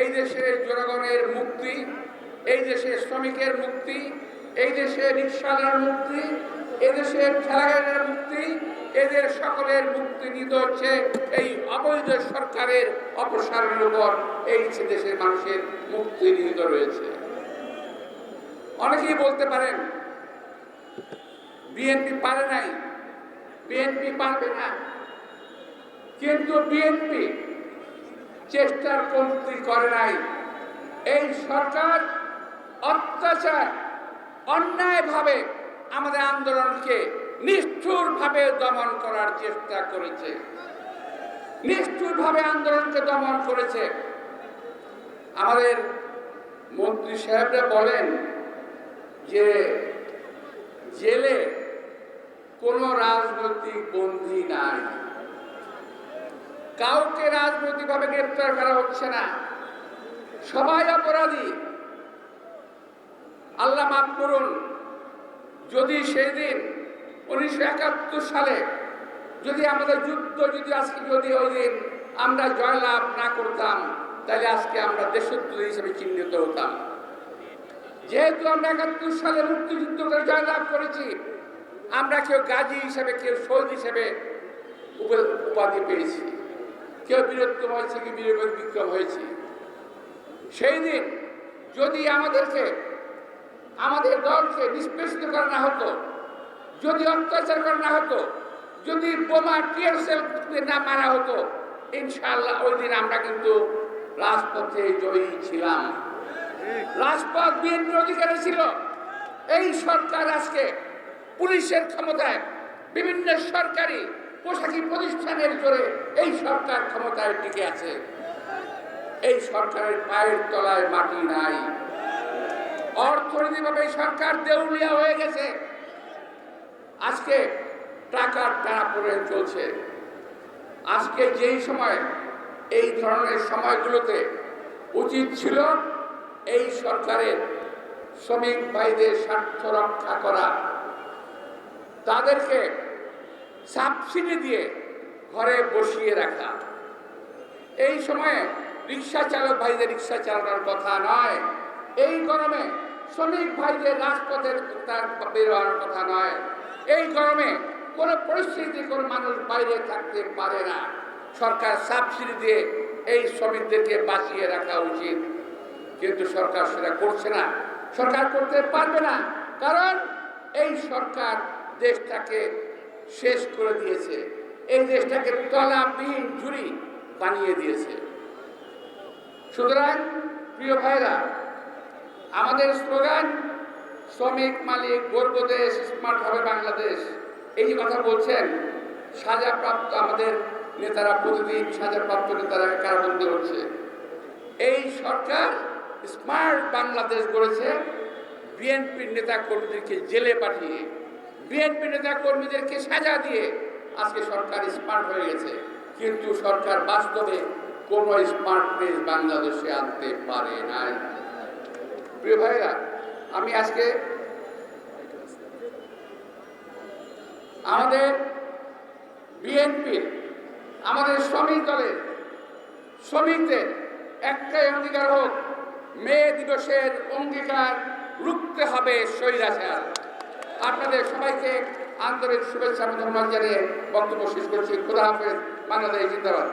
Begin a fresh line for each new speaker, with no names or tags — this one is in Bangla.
এই দেশের জনগণের মুক্তি, এই দেশের শ্রমিকের মুক্তি, এই দেশের রিক্সাদার মুক্তি এদেশের ঠেলাগাড়ির মুক্তি, এদের সকলের মুক্তি নিতে হচ্ছে এই অবৈধ সরকারের অপসারণের উপর। এই দেশের মানুষের মুক্তি নিহিত রয়েছে। অনেকেই বলতে পারেন, বিএনপি পারে নাই, বিএনপি পারবে না। কিন্তু বিএনপি চেষ্টার কমতি করে নাই। এই সরকার অত্যাচার, অন্যায়ভাবে আমাদের আন্দোলনকে নিষ্ঠুরভাবে দমন করার চেষ্টা করেছে। নিষ্ঠুরভাবে আন্দোলনকে দমন করেছে। আমাদের মন্ত্রী সাহেবরা বলেন যে জেলে কোনো রাজনৈতিক বন্দী নাই। কাউকে রাজনৈতিকভাবে গ্রেপ্তার করা হচ্ছে না। সবাই অপরাধী। আল্লাহ মাফ করুন। যদি সেই দিন উনিশশো একাত্তর সালে যদি আমাদের যুদ্ধ যদি আজকে যদি ওই দিন আমরা জয়লাভ না করতাম, তাহলে আজকে আমরা দেশদ্রোহী হিসেবে চিহ্নিত হতাম। যেহেতু আমরা একাত্তর সালে মুক্তিযুদ্ধ করে জয়লাভ করেছি, আমরা কেউ গাজী হিসেবে, কেউ শহীদ হিসেবে উপাধি পেয়েছি। কেউ বীরত্তম হয়েছে কি বীর বিক্রম হয়েছে? সেই দিন যদি আমাদেরকে, আমাদের দলকে নিষ্পেষিত করা না হতো, যদি অত্যাচার করা না হতো, যদি বোমা টিয়ার সেল না মারা হতো ইনশাল্লাহ ওই দিন আমরা কিন্তু রাজপথে জয়ী ছিলাম। রাজপথ বিএনপির অধিকারে ছিল। এই সরকার আজকে পুলিশের ক্ষমতায় বিভিন্ন সরকারি পোশাকি প্রতিষ্ঠানের জোরে এই সরকার ক্ষমতায় টিকে আছে। এই সরকারের পায়ের তলায় মাটি নাই। অর্থনৈতিকভাবে এই সরকার দেউলিয়া হয়ে গেছে। আজকে টাকার টানা পড়ে চলছে। আজকে যেই সময় এই ধরনের সময়গুলোতে উচিত ছিল, এই সরকারের শ্রমিক ভাইদের স্বার্থ রক্ষা করা। তাদেরকে সাবসিডি দিয়ে ঘরে বসিয়ে রাখা। এই সময়ে রিক্সা চালক ভাইদের রিক্সা চালানোর কথা নয়। এই গরমে শ্রমিক ভাইদের রাজপথের তার বেরোয়ার কথা নয়। এই গরমে কোনো পরিস্থিতি কোনো মানুষ বাইরে থাকতে পারে না। সরকার সাবসিডি দিয়ে এই শ্রমিকদেরকে বাঁচিয়ে রাখা উচিত। কিন্তু সরকার সেটা করছে না। সরকার করতে পারবে না। কারণ এই সরকার দেশটাকে শেষ করে দিয়েছে। এই দেশটাকে তলাবিহীন ঝুড়ি বানিয়ে দিয়েছে। সুতরাং, প্রিয় ভাইরা, আমাদের স্লোগান, শ্রমিক মালিক, গর্ব দেশ, স্মার্ট হবে বাংলাদেশ। এই কথা বলছেন সাজাপ্রাপ্ত আমাদের নেতারা, প্রতিদিন সাজাপ্রাপ্ত নেতারা কারাবন্দী হচ্ছে। এই সরকার স্মার্ট বাংলাদেশ গড়েছে, বিএনপির নেতা কর্মীদেরকে জেলে পাঠিয়ে বিএনপি নেতা কর্মীদেরকে সাজা দিয়ে আজকে সরকার স্মার্ট হয়ে গেছে। কিন্তু সরকার বাস্তবে কোনো স্মার্টনেস বাংলাদেশে আনতে পারে নাই। প্রিয় ভাইরা আমি আজকে আমাদের বিএনপির আমাদের শ্রমিক দলের, শ্রমিকদের একটাই অঙ্গীকার হোক, মে দিবসের অঙ্গীকার রুখতে হবে স্বৈরাচার। আপনাদের সবাইকে আন্তরিক শুভেচ্ছা ধন্যবাদ জানিয়ে বক্তব্য শেষ করছি। খুদা হাফেজ। বাংলাদেশ জিন্দাবাদ।